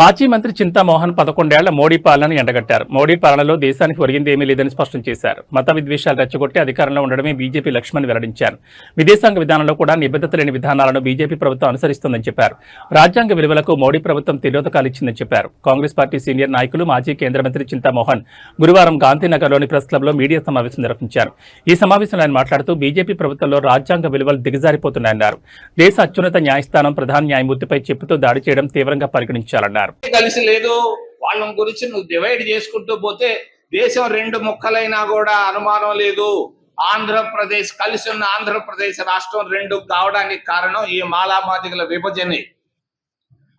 మాజీ మంత్రి చింతామోహన్ పదకొండేళ్ళ మోడీ పాలనను ఎండగట్టారు. మోడీ పాలనలో దేశానికి ఒరిగింది ఏమీ లేదని స్పష్టం చేశారు. మత విద్వేషాలు రెచ్చగొట్టి అధికారంలో ఉండడమే బీజేపీ లక్ష్మణ్ వెల్లడించారు. విదేశాంగ విధానంలో కూడా నిబద్ధత లేని విధానాలను బీజేపీ ప్రభుత్వం అనుసరిస్తోందని చెప్పారు. రాజ్యాంగ విలువలకు మోడీ ప్రభుత్వం తిరోధకాలు ఇచ్చిందని చెప్పారు. కాంగ్రెస్ పార్టీ సీనియర్ నాయకులు మాజీ కేంద్ర మంత్రి చింతామోహన్ గురువారం గాంధీనగర్లోని ప్రెస్ క్లబ్లో మీడియా సమావేశం నిర్వహించారు. ఈ సమావేశంలో ఆయన మాట్లాడుతూ బీజేపీ ప్రభుత్వంలో రాజ్యాంగ విలువలు దిగజారిపోతున్నాయన్నారు. దేశ అత్యున్నత న్యాయస్థానం ప్రధాన న్యాయమూర్తిపై చెప్పుతో దాడి చేయడం తీవ్రంగా పరిగణించాలన్నారు. కలిసి లేదు వాళ్ళ గురించి నువ్వు డివైడ్ చేసుకుంటూ పోతే దేశం రెండు ముక్కలైనా కూడా అనుమానం లేదు. ఆంధ్రప్రదేశ్ కలిసి ఉన్న ఆంధ్రప్రదేశ్ రాష్ట్రం రెండు కావడానికి కారణం ఈ మాలామాదిగల విభజనే.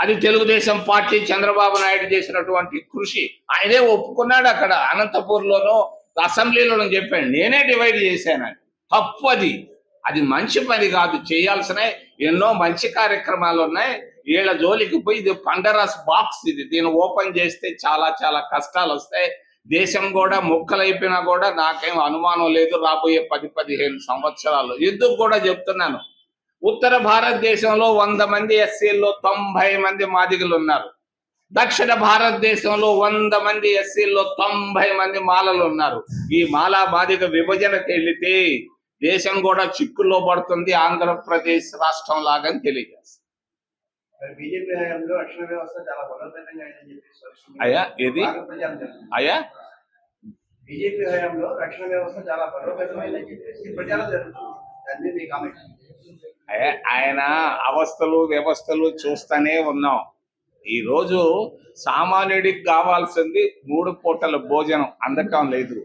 అది తెలుగుదేశం పార్టీ చంద్రబాబు నాయుడు చేసినటువంటి కృషి. ఆయనే ఒప్పుకున్నాడు అక్కడ అనంతపూర్లోనూ అసెంబ్లీలోనూ చెప్పాడు. నేనే డివైడ్ చేశానని తప్పు అది అది మంచి పని కాదు. చేయాల్సిన ఎన్నో మంచి కార్యక్రమాలు ఉన్నాయి. వీళ్ళ జోలికి పోయి ఇది పండరస్ బాక్స్ ఇది. దీన్ని ఓపెన్ చేస్తే చాలా చాలా కష్టాలు వస్తాయి. దేశం కూడా ముక్కలైపోయినా కూడా నాకేం అనుమానం లేదు రాబోయే పది పదిహేను సంవత్సరాలు. ఎందుకు కూడా చెప్తున్నాను. ఉత్తర భారతదేశంలో వంద మంది ఎస్సీల్లో తొంభై మంది మాదిగలు ఉన్నారు. దక్షిణ భారతదేశంలో వంద మంది ఎస్సీల్లో తొంభై మంది మాలలు ఉన్నారు. ఈ మాలా బాధిక విభజనకి వెళితే దేశం కూడా చిక్కుల్లో పడుతుంది ఆంధ్రప్రదేశ్ రాష్ట్రం లాగా తెలియజేస్తుంది. అయ్యా, ఏది? అయ్యా? బీజేపీ హయాంలో రక్షణ వ్యవస్థ చాలా బలోపేతమైందని చెప్పేసి ప్రచారం జరుగుతుంది. కామెంట్ ఆయన అవస్థలు వ్యవస్థలు చూస్తూనే ఉన్నాం. ఈ రోజు సామాన్యుడికి కావాల్సింది మూడు పూటల భోజనం అందటం లేదు.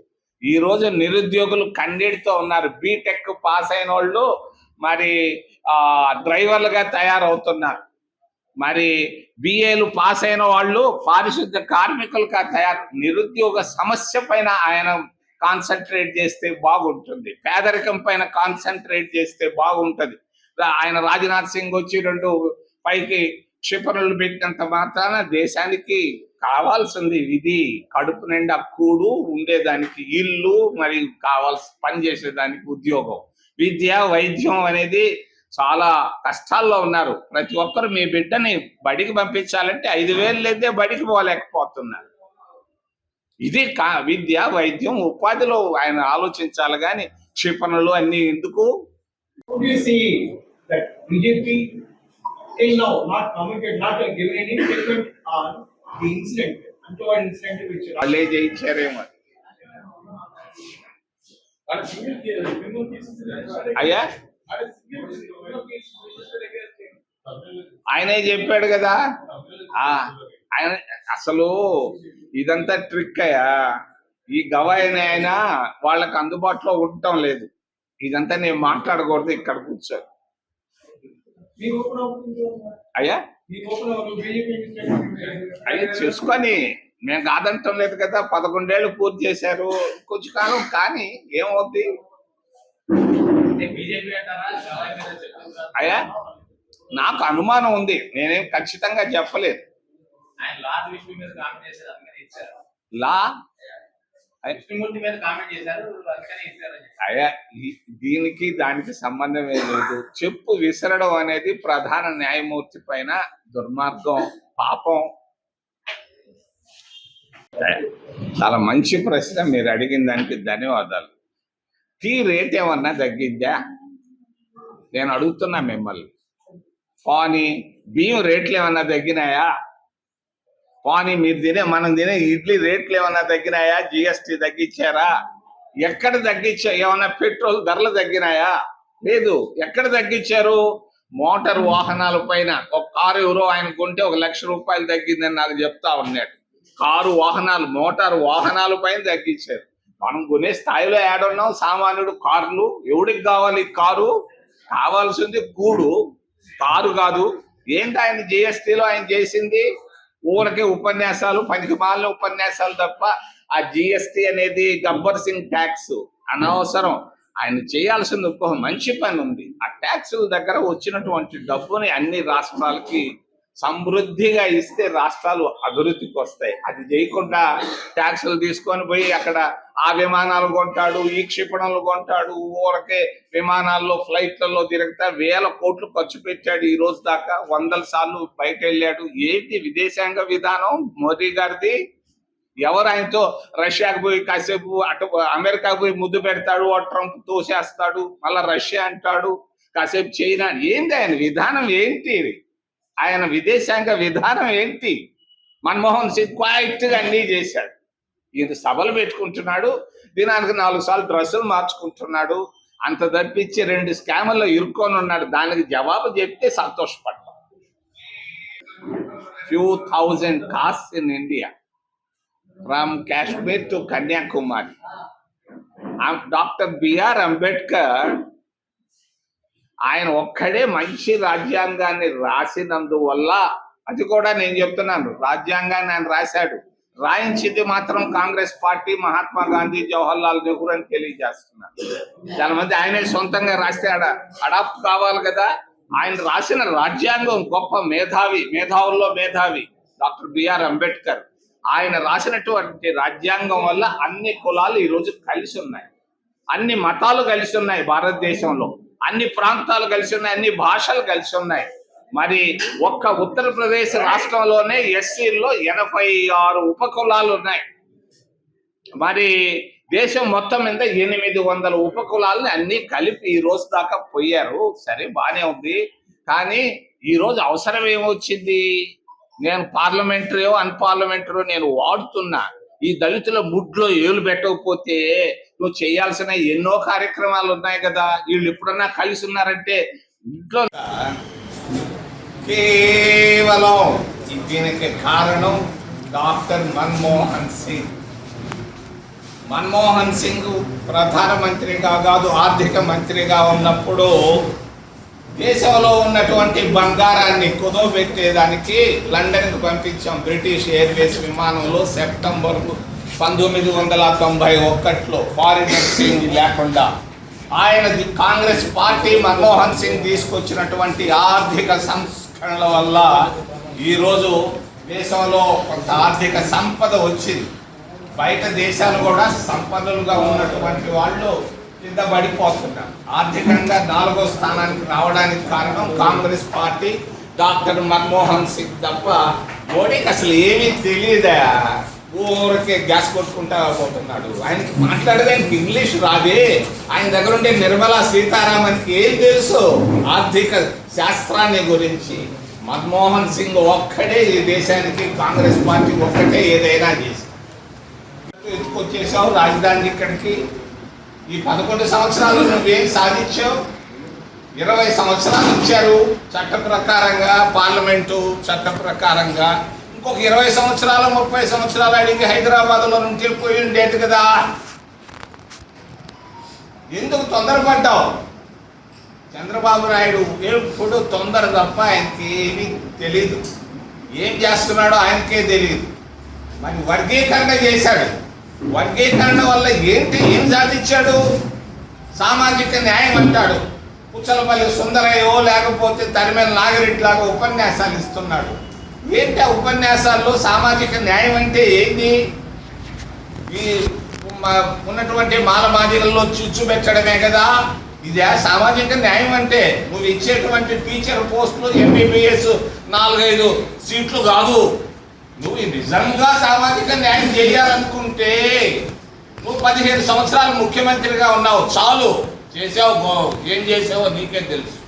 ఈ రోజు నిరుద్యోగులు కన్నీటితో ఉన్నారు. బీటెక్ పాస్ అయిన వాళ్ళు మరి ఆ డ్రైవర్లుగా తయారవుతున్నారు. మరి బిఏలు పాస్ అయిన వాళ్ళు పారిశుద్ధ కార్మికులుగా తయారు నిరుద్యోగ సమస్య పైన ఆయన కాన్సన్ట్రేట్ చేస్తే బాగుంటుంది. పేదరికం పైన కాన్సన్ట్రేట్ చేస్తే బాగుంటుంది. ఆయన రాజ్నాథ్ సింగ్ వచ్చి రెండు పైకి క్షిపణులు పెట్టినంత మాత్రాన దేశానికి కావాల్సింది ఇది. కడుపు నిండా కూడు ఉండేదానికి ఇల్లు మరి కావాల్సి పనిచేసేదానికి ఉద్యోగం. విద్య వైద్యం అనేది చాలా కష్టాల్లో ఉన్నారు. ప్రతి ఒక్కరు మీ బిడ్డని బడికి పంపించాలంటే ఐదు వేలు లేదే బడికి పోలేకపోతున్నారు. ఇది కా విద్య వైద్యం ఉపాధిలో ఆయన ఆలోచించాలి కానీ క్షిపణులు అన్ని ఎందుకు? How do you see that BJP till now not commented, not given any statement on the incident, untoward incident which వాళ్ళే జయించారేమో అయ్యా? ఆయనే చెప్పాడు కదా? ఆ ఆయన అసలు ఇదంతా ట్రిక్ అయ్యా. ఈ గవాయిని ఆయన వాళ్ళకి అందుబాటులో ఉండటం లేదు. ఇదంతా నేను మాట్లాడకూడదు ఇక్కడ కూర్చో అయ్యా? అయ్యా చూసుకొని మేము కాదంటం లేదు కదా పదకొండేళ్ళు పూర్తి చేశారు కొంచెం కాలం కానీ ఏమవుద్ది? అయ్యా నాకు అనుమానం ఉంది. నేనేం ఖచ్చితంగా చెప్పలేదు. లా. అయ్యా. దీనికి దానికి సంబంధమే లేదు. చెప్పు విసరడం అనేది ప్రధాన న్యాయమూర్తి పైన దుర్మార్గం పాపం. చాలా మంచి ప్రశ్న మీరు అడిగిన దానికి ధన్యవాదాలు. టీ రేట్ ఏమన్నా తగ్గిందా? నేను అడుగుతున్నా మిమ్మల్ని. పానీ బియ్యం రేట్లు ఏమన్నా తగ్గినాయా? పానీ మీరు తినే మనం తినే ఇడ్లీ రేట్లు ఏమన్నా తగ్గినాయా? జిఎస్టి తగ్గించారా? ఎక్కడ తగ్గించా? ఏమన్నా పెట్రోల్ ధరలు తగ్గినాయా? లేదు. ఎక్కడ తగ్గించారు? మోటార్ వాహనాల పైన. ఒక కారు ఎవరో ఆయన కొంటే ఒక లక్ష రూపాయలు తగ్గిందని నాకు చెప్తా ఉన్నాడు. కారు వాహనాలు మోటార్ వాహనాల పైన తగ్గించారు. మనం కొనే స్థాయిలో ఏడున్నాం సామాన్యుడు కార్లు ఎవడికి కావాలి? కారు. కావాల్సింది గూడు. కారు కాదు. ఏంటి ఆయన జిఎస్టీలో ఆయన చేసింది? ఊరకే ఉపన్యాసాలు పనికిమాలిన ఉపన్యాసాలు తప్ప ఆ జిఎస్టీ అనేది గబ్బర్ సింగ్ ట్యాక్స్ అనవసరం. ఆయన చేయాల్సింది ఒక మంచి పని ఉంది ఆ ట్యాక్సుల దగ్గర వచ్చినటువంటి డబ్బుని అన్ని రాష్ట్రాలకి సమృద్ధిగా ఇస్తే రాష్ట్రాలు అభివృద్ధికి వస్తాయి. అది చేయకుండా ట్యాక్సులు తీసుకొని పోయి అక్కడ ఆ విమానాలు కొంటాడు ఈ క్షిపణులు కొంటాడు ఊరకే విమానాల్లో ఫ్లైట్లలో తిరుగుతా వేల కోట్లు ఖర్చు పెట్టాడు ఈ రోజు దాకా. వందల సార్లు బయట వెళ్ళాడు. ఏంటి విదేశాంగ విధానం? మోదీ గారిది? ఎవరు ఆయనతో? రష్యాకు పోయి కాసేపు అటు అమెరికాకు పోయి ముద్దు పెడతాడు ఆ ట్రంప్ తోసేస్తాడు మళ్ళా రష్యా అంటాడు కాసేపు చైనా. ఏంది ఆయన విధానం ఏంటి ఆయన విదేశాంగ విధానం ఏంటి? మన్మోహన్ సింగ్ క్వాయిట్గా అన్నీ చేశాడు. ఈయన సభలు పెట్టుకుంటున్నాడు దినానికి నాలుగు సార్లు డ్రెస్సులు మార్చుకుంటున్నాడు అంత తప్పించి రెండు స్కాముల్లో ఇరుక్కొని ఉన్నాడు. దానికి జవాబు చెప్తే సంతోషపడ్డాం few thousand caste in India from Kashmir to Kanyakumari doctor B R Ambedkar ఆయన ఒక్కడే మంచి రాజ్యాంగాన్ని రాసినందువల్ల అది కూడా నేను చెప్తున్నాను రాజ్యాంగాన్ని ఆయన రాశాడు. రాయించింది మాత్రం కాంగ్రెస్ పార్టీ మహాత్మా గాంధీ జవహర్ లాల్ నెహ్రూ అని తెలియజేస్తున్నారు చాలా మంది ఆయనే సొంతంగా రాస్తే అడ అడాప్ట్ కావాలి కదా. ఆయన రాసిన రాజ్యాంగం గొప్ప మేధావి మేధావుల్లో మేధావి డాక్టర్ బిఆర్ అంబేద్కర్. ఆయన రాసినటువంటి రాజ్యాంగం వల్ల అన్ని కులాలు ఈ రోజు కలిసి ఉన్నాయి. అన్ని మతాలు కలిసి ఉన్నాయి భారతదేశంలో. అన్ని ప్రాంతాలు కలిసి ఉన్నాయి అన్ని భాషలు కలిసి ఉన్నాయి. మరి ఒక్క ఉత్తరప్రదేశ్ రాష్ట్రంలోనే ఎస్సీల్లో ఎనభై ఆరు ఉపకులాలు ఉన్నాయి. మరి దేశం మొత్తం మీద ఎనిమిది వందల ఉపకులాలని అన్ని కలిపి ఈ రోజు దాకా పోయారు. సరే బాగానే ఉంది. కానీ ఈ రోజు అవసరం ఏమొచ్చింది? నేను పార్లమెంటరీ అన్పార్లమెంటరీ నేను వాడుతున్నా. ఈ దళితుల ముడ్లో ఏలు పెట్టకపోతే నువ్వు చేయాల్సిన ఎన్నో కార్యక్రమాలు ఉన్నాయి కదా. వీళ్ళు ఎప్పుడన్నా కలిసి ఉన్నారంటే ఇంట్లో కేవలం దీనికి కారణం డాక్టర్ మన్మోహన్ సింగ్. మన్మోహన్ సింగ్ ప్రధానమంత్రిగా కాదు ఆర్థిక మంత్రిగా ఉన్నప్పుడు దేశంలో ఉన్నటువంటి బంగారాన్ని కుదవబెట్టేదానికి లండన్కి పంపించాం బ్రిటిష్ ఎయిర్వేస్ విమానంలో సెప్టెంబర్ పంతొమ్మిది వందల తొంభై ఒకటిలో ఫారిన్ ఎక్స్చేంజ్ లేకుండా ఆయనది కాంగ్రెస్ పార్టీ మన్మోహన్ సింగ్ తీసుకొచ్చినటువంటి ఆర్థిక సంస్కరణల వల్ల ఈరోజు దేశంలో కొంత ఆర్థిక సంపద వచ్చింది. బయట దేశాలు కూడా సంపదలుగా ఉన్నటువంటి వాళ్ళు కింద పడిపోతున్నారు. ఆర్థికంగా నాలుగో స్థానానికి రావడానికి కారణం కాంగ్రెస్ పార్టీ డాక్టర్ మన్మోహన్ సింగ్ తప్ప మోడీకి అసలు ఏమీ తెలియదా? ఊరికే గ్యాస్ కొట్టుకుంటా పోతున్నాడు. ఆయనకి మాట్లాడడానికి ఇంగ్లీష్ రాదే. ఆయన దగ్గర ఉండే నిర్మలా సీతారామన్కి ఏం తెలుసు? ఆర్థిక శాస్త్రాన్ని గురించి. మన్మోహన్ సింగ్ ఒక్కడే ఈ దేశానికి కాంగ్రెస్ పార్టీ ఒక్కటే ఏదైనా చేసి. ఎత్తుకొచ్చేసావు రాజధాని ఇక్కడికి. ఈ పదకొండు సంవత్సరాలు నువ్వేం సాధించావు? ఇరవై సంవత్సరాలు ఇచ్చారు చట్ట ప్రకారంగా పార్లమెంటు చట్ట ప్రకారంగా ఇంకొక ఇరవై సంవత్సరాలు ముప్పై సంవత్సరాలు అడిగి హైదరాబాద్లో నుంచి వెళ్ళిపోయి ఉండేది కదా. ఎందుకు తొందరపడ్డావు? చంద్రబాబు నాయుడు ఎప్పుడు తొందర తప్ప ఆయనకి ఏమీ తెలీదు. ఏం చేస్తున్నాడో ఆయనకే తెలియదు మరి వర్గీకరణ చేశాడు. వర్గీకరణ వల్ల ఏంటి? ఏం సాధించాడు? సామాజిక న్యాయం అంటాడు. పుచ్చలపల్లి సుందరయ్యో లేకపోతే తరిమేల నాగరెడ్డి లాగా ఉపన్యాసాలు ఇస్తున్నాడు. ఏంటి ఆ ఉపన్యాసాల్లో సామాజిక న్యాయం అంటే ఏంది? ఈ ఉన్నటువంటి మాల మాదిగల్లో చిచ్చు కదా. ఇది సామాజిక న్యాయం అంటే నువ్వు ఇచ్చేటువంటి టీచర్ పోస్టులు ఎంబీబీఎస్ నాలుగైదు సీట్లు కాదు. నువ్వు నిజంగా సామాజిక న్యాయం చేయాలనుకుంటే నువ్వు పదిహేను సంవత్సరాలు ముఖ్యమంత్రిగా ఉన్నావు చాలు. చేసావు ఏం చేసావో నీకే తెలుసు.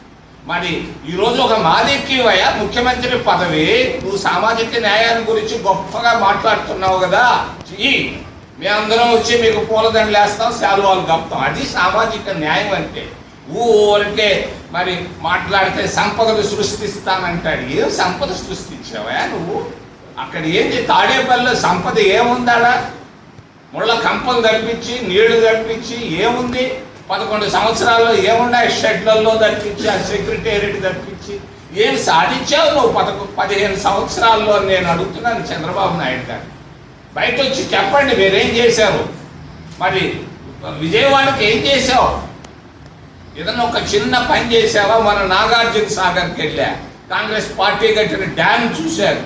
మరి ఈరోజు ఒక మాదిక్యవయ్యా ముఖ్యమంత్రి పదవి నువ్వు సామాజిక న్యాయాన్ని గురించి గొప్పగా మాట్లాడుతున్నావు కదా. చెయ్యి మేమందరం వచ్చి మీకు పూలదండలు వేస్తాం శాలువాలు కప్తాం అది సామాజిక న్యాయం అంటే. ఊరికే మరి మాట్లాడితే సంపదలు సృష్టిస్తానంటాడు. ఏం సంపద సృష్టించావా నువ్వు? అక్కడ ఏంటి తాడేపల్లిలో సంపద ఏముందాడా? ముళ్ళ కంపలు తప్పించి నీళ్ళు తప్పించి ఏముంది? పదకొండు సంవత్సరాల్లో ఏమున్నాయి షెడ్లలో తప్పించి ఆ సెక్రటేరియట్ తప్పించి ఏం సాధించావు నువ్వు పదకొ పదిహేను సంవత్సరాల్లో నేను అడుగుతున్నాను చంద్రబాబు నాయుడు గారు. బయట వచ్చి చెప్పండి మీరేం చేశారు? మరి విజయవాడకి ఏం చేశావు? ఏదన్నా ఒక చిన్న పని చేసావా మన నాగార్జున సాగర్కి వెళ్ళా. కాంగ్రెస్ పార్టీ కట్టిన డ్యామ్ చూశాను.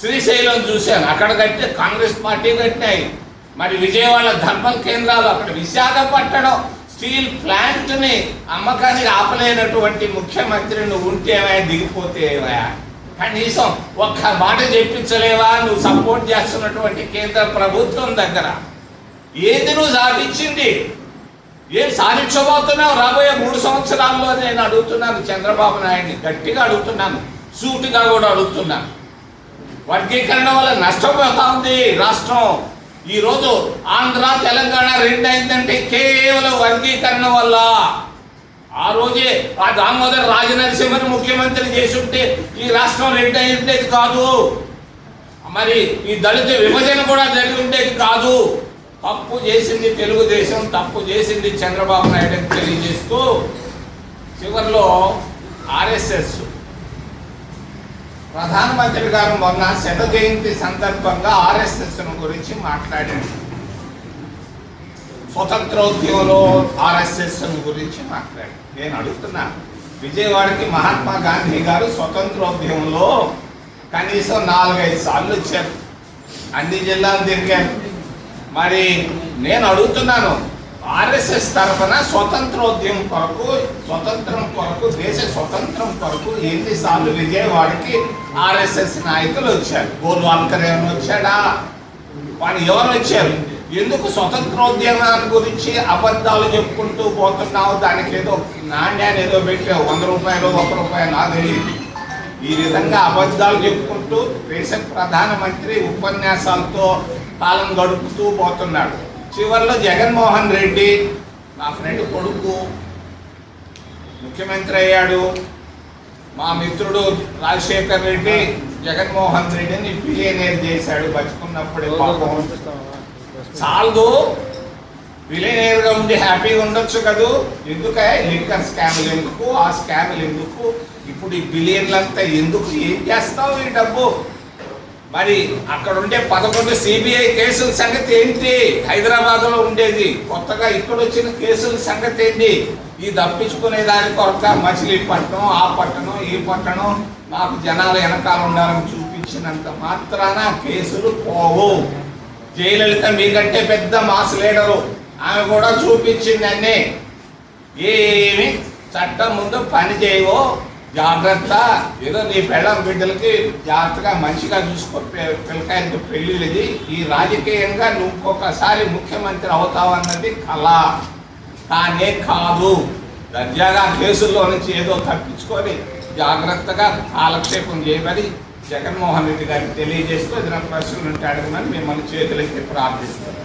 శ్రీశైలం చూశాను. అక్కడ కట్టే కాంగ్రెస్ పార్టీ కట్టినాయి. మరి విజయవాడ ధర్మల్ కేంద్రాలు అక్కడ విశాఖపట్టణం స్టీల్ ప్లాంట్ని అమ్మకానికి ఆపలేనటువంటి ముఖ్యమంత్రి నువ్వు ఉంటేవా దిగిపోతేవా కనీసం ఒక్క మాట చెప్పించలేవా? నువ్వు సపోర్ట్ చేస్తున్నటువంటి కేంద్ర ప్రభుత్వం దగ్గర. ఏది నువ్వు సాధించింది? ఏం సాధించబోతున్నావు? రాబోయే మూడు సంవత్సరాల్లో నేను అడుగుతున్నాను చంద్రబాబు నాయుడిని. గట్టిగా అడుగుతున్నాను. సూటిగా కూడా అడుగుతున్నాను. వర్గీకరణ వల్ల నష్టపోతా ఉంది రాష్ట్రం. ఈరోజు ఆంధ్ర తెలంగాణ రెండు అయిందంటే కేవలం వర్గీకరణ వల్ల. ఆ రోజే ఆ దామోదర్ రాజనరసింహని ముఖ్యమంత్రి చేసి ఉంటే ఈ రాష్ట్రం రెండు అయి ఉండేది కాదు. మరి ఈ దళిత విభజన కూడా జరిగి ఉండేది కాదు. తప్పు చేసింది తెలుగుదేశం తప్పు చేసింది చంద్రబాబు నాయుడు తెలియజేస్తూ చివరిలో ఆర్ఎస్ఎస్ ప్రధానమంత్రి గారు మొన్న శత జయంతి సందర్భంగా ఆర్ఎస్ఎస్ గురించి మాట్లాడారు. స్వతంత్రోద్యమంలో ఆర్ఎస్ఎస్ గురించి మాట్లాడారు. నేను అడుగుతున్నా విజయవాడకి మహాత్మా గాంధీ గారు స్వతంత్రోద్యమంలో కనీసం నాలుగైదు సార్లు వచ్చారు. అన్ని జిల్లాలు తిరిగారు. మరి నేను అడుగుతున్నాను ఆర్ఎస్ఎస్ తరఫున స్వతంత్రోద్యమం కొరకు స్వతంత్రం కొరకు దేశ స్వతంత్రం కొరకు ఎన్నిసార్లు విజయవాడకి ఆర్ఎస్ఎస్ నాయకులు వచ్చారు. గోల్వాల్కర్ ఏమైనా వచ్చాడా? వాడు ఎవరు వచ్చారు? ఎందుకు స్వతంత్రోద్యమాన్ని గురించి అబద్ధాలు చెప్పుకుంటూ పోతున్నావు? దానికి ఏదో నాణ్యాన్ని ఏదో పెట్టావు. వంద రూపాయలు ఒక రూపాయలు నాకు తెలియదు. ఈ విధంగా అబద్ధాలు చెప్పుకుంటూ దేశ ప్రధానమంత్రి ఉపన్యాసాలతో కాలం గడుపుతూ పోతున్నాడు. చివరిలో జగన్మోహన్ రెడ్డి నా ఫ్రెండ్ కొడుకు ముఖ్యమంత్రి అయ్యాడు. మా మిత్రుడు రాజశేఖర్ రెడ్డి జగన్మోహన్ రెడ్డిని బిలియనేర్ చేశాడు బతుకున్నప్పుడే పాపం. చాలదు. బిలియనేర్గా ఉండి హ్యాపీగా ఉండొచ్చు కదూ. ఎందుకే లిక్కర్ స్కామ్లు ఎందుకు? ఆ స్కామ్లు ఎందుకు? ఇప్పుడు ఈ బిలియన్లంతా ఎందుకు? ఏం చేస్తావు ఈ డబ్బు? మరి అక్కడ ఉండే పదకొండు సిబిఐ కేసుల సంగతి ఏంటి? హైదరాబాద్లో ఉండేది. కొత్తగా ఇక్కడ వచ్చిన కేసుల సంగతి ఏంటి? ఈ తప్పించుకునే దాని కొరక మచిలీపట్నం ఆ పట్టణం ఈ పట్టణం మాకు జనాలు వెనకాల ఉండాలని చూపించినంత మాత్రాన కేసులు పోవు. జయలలిత మీకంటే పెద్ద మాస్ లీడరు. ఆమె కూడా చూపించింది అన్నీ. ఏమి? చట్టం ముందు పని చేయవో? జాగ్రత్త. ఏదో నీ పెళ్ళం బిడ్డలకి జాగ్రత్తగా మంచిగా చూసుకో. పిల్లకాయలతో పిల్లకాయలకి పెళ్ళిది ఈ రాజకీయంగా నువ్వు ఇంకొకసారి ముఖ్యమంత్రి అవుతావన్నది కళ. కానే కాదు. దర్జాగా కేసుల్లో నుంచి ఏదో తప్పించుకొని జాగ్రత్తగా కాలక్షేపం చేయమని జగన్మోహన్ రెడ్డి గారికి తెలియజేస్తూ ఏదైనా ప్రశ్నలు ఉంటే అడగమని మిమ్మల్ని చేతులెత్తి ప్రార్థిస్తున్నాను